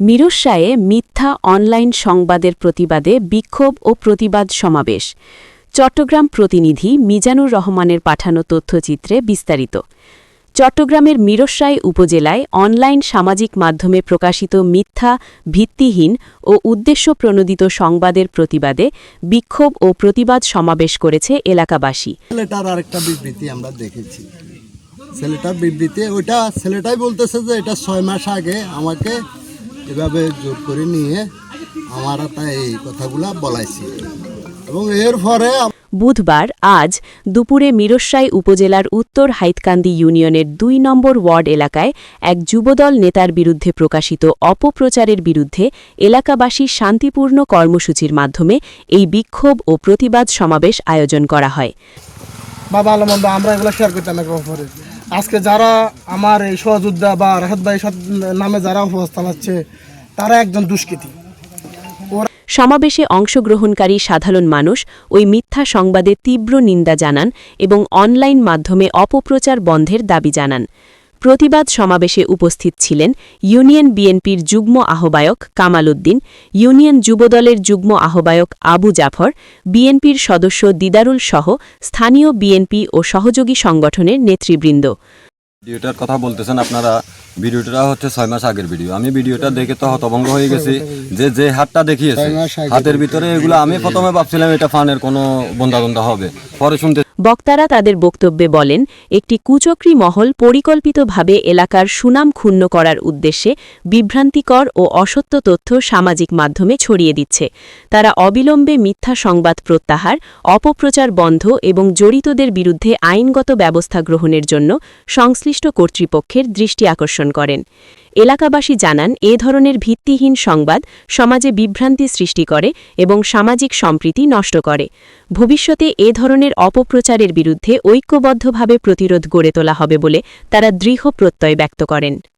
মিরস্বায়ে মিথ্যা অনলাইন সংবাদের প্রতিবাদে বিক্ষোভ ও প্রতিবাদ সমাবেশ। চট্টগ্রাম প্রতিনিধি মিজানুর রহমানের পাঠানো তথ্যচিত্রে বিস্তারিত। চট্টগ্রামের মিরস্রাই উপজেলায় অনলাইন সামাজিক মাধ্যমে প্রকাশিত মিথ্যা, ভিত্তিহীন ও উদ্দেশ্যপ্রণোদিত সংবাদের প্রতিবাদে বিক্ষোভ ও প্রতিবাদ সমাবেশ করেছে এলাকাবাসী। বিবৃতি আমরা দেখেছি। ছেলেটার বিবৃতি ছেলেটাই বলতেছে যে এটা ছয় মাস আগে আমাকে এভাবে জোর করে নিয়ে আমার তাই এই কথাগুলা বলাইছি। এবং এর পরে বুধবার আজ দুপুরে মিরস্রাই উপজেলার উত্তর হাইতকান্দি ইউনিয়নের দুই নম্বর ওয়ার্ড এলাকায় এক যুবদল নেতার বিরুদ্ধে প্রকাশিত অপপ্রচারের বিরুদ্ধে এলাকাবাসী শান্তিপূর্ণ কর্মসূচির মাধ্যমে এই বিক্ষোভ ও প্রতিবাদ সমাবেশ আয়োজন করা হয়। বা ভালো মন্দ আমরা এগুলো শেয়ার করতাম আজকে যারা আমার এই সহযোদ্ধা বা রাহাত ভাই নামে যারা অবস্থান আছে, তারা একজন দুষ্কৃতী। সমাবেশে অংশগ্রহণকারী সাধারণ মানুষ ওই মিথ্যা সংবাদে তীব্র নিন্দা জানান এবং অনলাইন মাধ্যমে অপপ্রচার বন্ধের দাবি জানান। প্রতিবাদ সমাবেশে উপস্থিত ছিলেন ইউনিয়ন বিএনপির যুগ্ম আহ্বায়ক কামাল উদ্দিন ইউনিয়ন যুবদলের যুগ্ম আহ্বায়ক আবু জাফর বিএনপির সদস্য দিদারুল সহ স্থানীয় বিএনপি ও সহযোগী সংগঠনের নেতৃবৃন্দ। ভিডিওটার কথা বলতেছেন আপনারা ভিডিওটা হচ্ছে ছয় মাস আগের ভিডিও। আমি ভিডিওটা দেখে তো হতভঙ্গ হয়ে গেছি যে যে হাতটা দেখিয়েছে হাতের ভিতরে এগুলো আমি প্রথমে ভাবছিলাম এটা ফানের কোনো বন্ধাদন্দা হবে। পরে শুনতে বক্তারা তাদের বক্তব্যে বলেন, একটি কুচক্রী মহল পরিকল্পিতভাবে এলাকার সুনাম ক্ষুণ্ণ করার উদ্দেশ্যে বিভ্রান্তিকর ও অসত্য তথ্য সামাজিক মাধ্যমে ছড়িয়ে দিচ্ছে। তারা অবিলম্বে মিথ্যা সংবাদ প্রত্যাহার, অপপ্রচার বন্ধ এবং জড়িতদের বিরুদ্ধে আইনগত ব্যবস্থা গ্রহণের জন্য সংশ্লিষ্ট কর্তৃপক্ষের দৃষ্টি আকর্ষণ করেন। এলাকাবাসী জানান, এ ধরনের ভিত্তিহীন সংবাদ সমাজে বিভ্রান্তি সৃষ্টি করে এবং সামাজিক সম্প্রীতি নষ্ট করে। ভবিষ্যতে এ ধরনের অপপ্রচারের বিরুদ্ধে ঐক্যবদ্ধভাবে প্রতিরোধ গড়ে তোলা হবে বলে তারা দৃঢ় প্রত্যয় ব্যক্ত করেন।